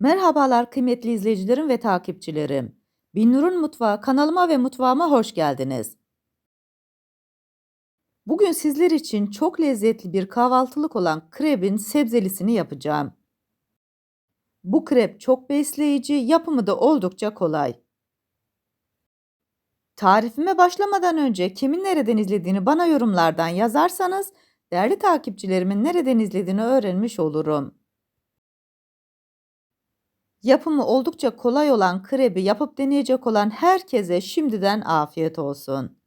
Merhabalar kıymetli izleyicilerim ve takipçilerim. Binnur'un Mutfağı kanalıma ve mutfağıma hoş geldiniz. Bugün sizler için çok lezzetli bir kahvaltılık olan krebin sebzelisini yapacağım. Bu krep çok besleyici, yapımı da oldukça kolay. Tarifime başlamadan önce kimin nereden izlediğini bana yorumlardan yazarsanız değerli takipçilerimin nereden izlediğini öğrenmiş olurum. Yapımı oldukça kolay olan krebi yapıp deneyecek olan herkese şimdiden afiyet olsun.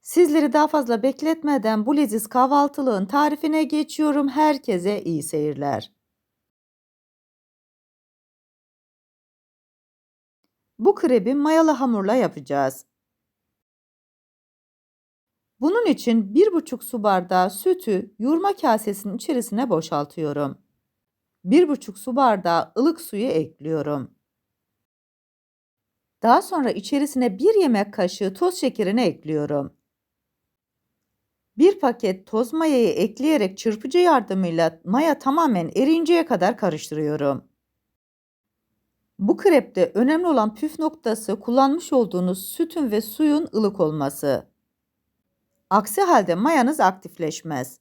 Sizleri daha fazla bekletmeden bu leziz kahvaltılığın tarifine geçiyorum. Herkese iyi seyirler. Bu krebi mayalı hamurla yapacağız. Bunun için 1,5 su bardağı sütü yoğurma kasesinin içerisine boşaltıyorum. 1,5 su bardağı ılık suyu ekliyorum. Daha sonra içerisine 1 yemek kaşığı toz şekerini ekliyorum. 1 paket toz mayayı ekleyerek çırpıcı yardımıyla maya tamamen erinceye kadar karıştırıyorum. Bu krepte önemli olan püf noktası kullanmış olduğunuz sütün ve suyun ılık olması. Aksi halde mayanız aktifleşmez.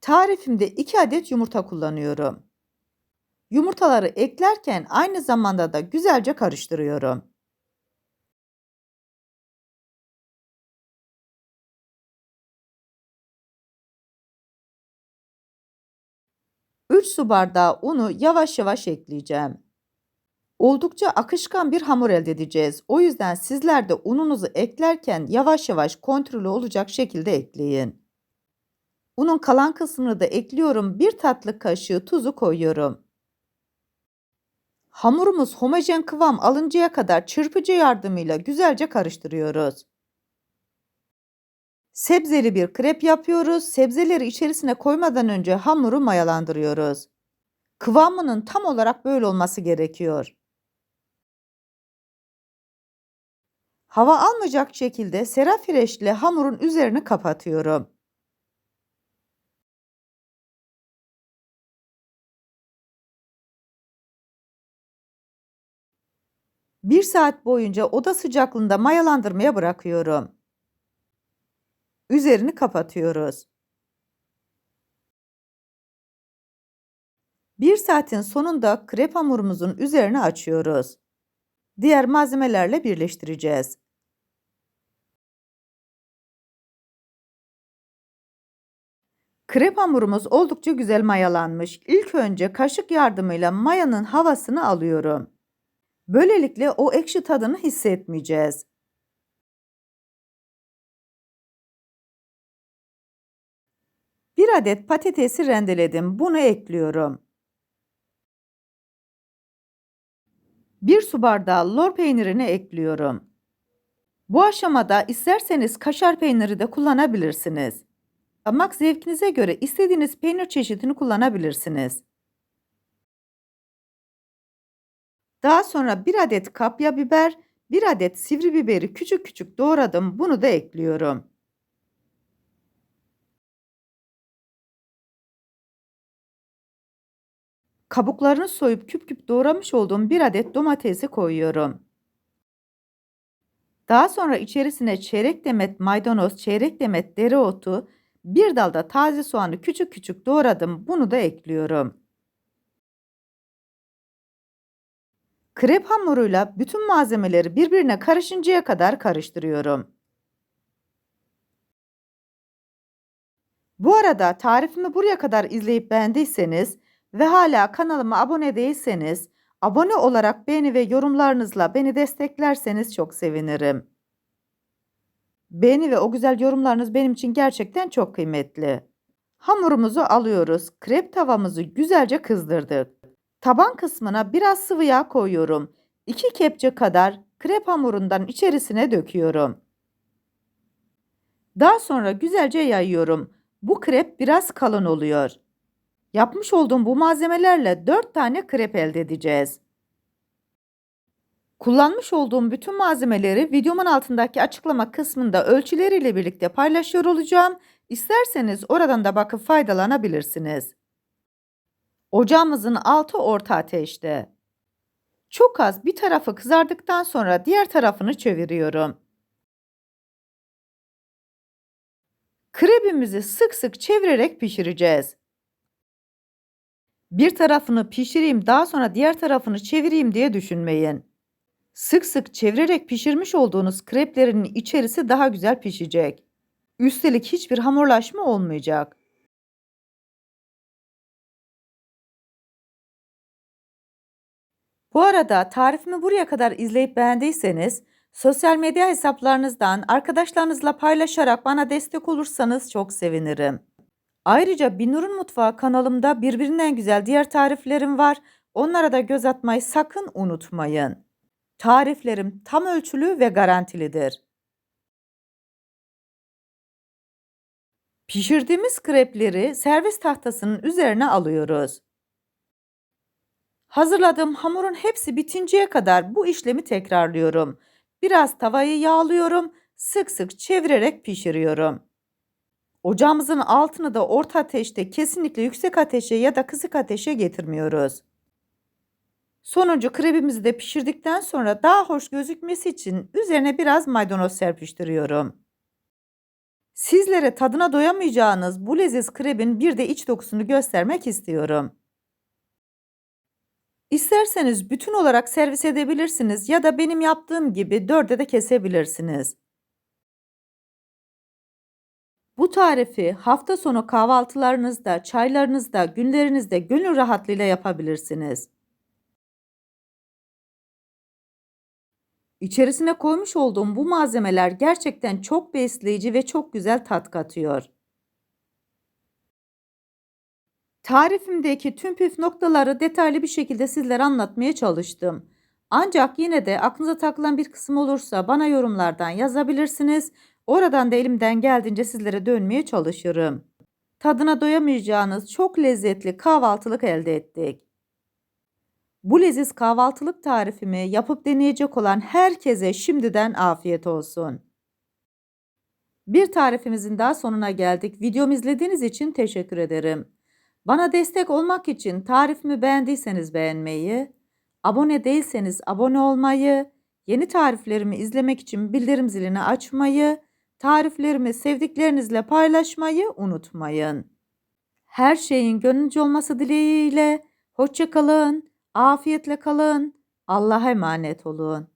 Tarifimde 2 adet yumurta kullanıyorum. Yumurtaları eklerken aynı zamanda da güzelce karıştırıyorum. Üç su bardağı unu yavaş yavaş ekleyeceğim. Oldukça akışkan bir hamur elde edeceğiz. O yüzden sizler de ununuzu eklerken yavaş yavaş kontrollü olacak şekilde ekleyin. Unun kalan kısmını da ekliyorum. Bir tatlı kaşığı tuzu koyuyorum. Hamurumuz homojen kıvam alıncaya kadar çırpıcı yardımıyla güzelce karıştırıyoruz. Sebzeli bir krep yapıyoruz. Sebzeleri içerisine koymadan önce hamuru mayalandırıyoruz. Kıvamının tam olarak böyle olması gerekiyor. Hava almayacak şekilde serafireşle hamurun üzerini kapatıyorum. Bir saat boyunca oda sıcaklığında mayalandırmaya bırakıyorum. Üzerini kapatıyoruz. Bir saatin sonunda krep hamurumuzun üzerini açıyoruz. Diğer malzemelerle birleştireceğiz. Krep hamurumuz oldukça güzel mayalanmış. İlk önce kaşık yardımıyla mayanın havasını alıyorum. Böylelikle o ekşi tadını hissetmeyeceğiz. Bir adet patatesi rendeledim. Bunu ekliyorum. 1 su bardağı lor peynirini ekliyorum. Bu aşamada isterseniz kaşar peyniri de kullanabilirsiniz. Damak zevkinize göre istediğiniz peynir çeşidini kullanabilirsiniz. Daha sonra 1 adet kapya biber, 1 adet sivri biberi küçük küçük doğradım. Bunu da ekliyorum. Kabuklarını soyup küp küp doğramış olduğum 1 adet domatesi koyuyorum. Daha sonra içerisine çeyrek demet maydanoz, çeyrek demet dereotu, bir dalda taze soğanı küçük küçük doğradım. Bunu da ekliyorum. Krep hamuruyla bütün malzemeleri birbirine karışıncaya kadar karıştırıyorum. Bu arada tarifimi buraya kadar izleyip beğendiyseniz ve hala kanalıma abone değilseniz abone olarak beğeni ve yorumlarınızla beni desteklerseniz çok sevinirim. Beğeni ve o güzel yorumlarınız benim için gerçekten çok kıymetli. Hamurumuzu alıyoruz. Krep tavamızı güzelce kızdırdık. Taban kısmına biraz sıvı yağ koyuyorum. 2 kepçe kadar krep hamurundan içerisine döküyorum. Daha sonra güzelce yayıyorum. Bu krep biraz kalın oluyor. Yapmış olduğum bu malzemelerle 4 tane krep elde edeceğiz. Kullanmış olduğum bütün malzemeleri videomun altındaki açıklama kısmında ölçüleriyle birlikte paylaşıyor olacağım. İsterseniz oradan da bakıp faydalanabilirsiniz. Ocağımızın altı orta ateşte. Çok az bir tarafı kızardıktan sonra diğer tarafını çeviriyorum. Krebimizi sık sık çevirerek pişireceğiz. Bir tarafını pişireyim daha sonra diğer tarafını çevireyim diye düşünmeyin. Sık sık çevirerek pişirmiş olduğunuz kreplerin içerisi daha güzel pişecek. Üstelik hiçbir hamurlaşma olmayacak. Bu arada tarifimi buraya kadar izleyip beğendiyseniz sosyal medya hesaplarınızdan arkadaşlarınızla paylaşarak bana destek olursanız çok sevinirim. Ayrıca Binur'un Mutfağı kanalımda birbirinden güzel diğer tariflerim var. Onlara da göz atmayı sakın unutmayın. Tariflerim tam ölçülü ve garantilidir. Pişirdiğimiz krepleri servis tahtasının üzerine alıyoruz. Hazırladığım hamurun hepsi bitinceye kadar bu işlemi tekrarlıyorum. Biraz tavayı yağlıyorum, sık sık çevirerek pişiriyorum. Ocağımızın altını da orta ateşte kesinlikle yüksek ateşe ya da kısık ateşe getirmiyoruz. Sonuncu krebimizi de pişirdikten sonra daha hoş gözükmesi için üzerine biraz maydanoz serpiştiriyorum. Sizlere tadına doyamayacağınız bu leziz krebin bir de iç dokusunu göstermek istiyorum. İsterseniz bütün olarak servis edebilirsiniz ya da benim yaptığım gibi dörde de kesebilirsiniz. Bu tarifi hafta sonu kahvaltılarınızda, çaylarınızda, günlerinizde gönül rahatlığıyla yapabilirsiniz. İçerisine koymuş olduğum bu malzemeler gerçekten çok besleyici ve çok güzel tat katıyor. Tarifimdeki tüm püf noktaları detaylı bir şekilde sizlere anlatmaya çalıştım. Ancak yine de aklınıza takılan bir kısım olursa bana yorumlardan yazabilirsiniz. Oradan da elimden geldiğince sizlere dönmeye çalışırım. Tadına doyamayacağınız çok lezzetli kahvaltılık elde ettik. Bu leziz kahvaltılık tarifimi yapıp deneyecek olan herkese şimdiden afiyet olsun. Bir tarifimizin daha sonuna geldik. Videomu izlediğiniz için teşekkür ederim. Bana destek olmak için tarifimi beğendiyseniz beğenmeyi, abone değilseniz abone olmayı, yeni tariflerimi izlemek için bildirim zilini açmayı, tariflerimi sevdiklerinizle paylaşmayı unutmayın. Her şeyin gönlünce olması dileğiyle hoşça kalın, afiyetle kalın, Allah'a emanet olun.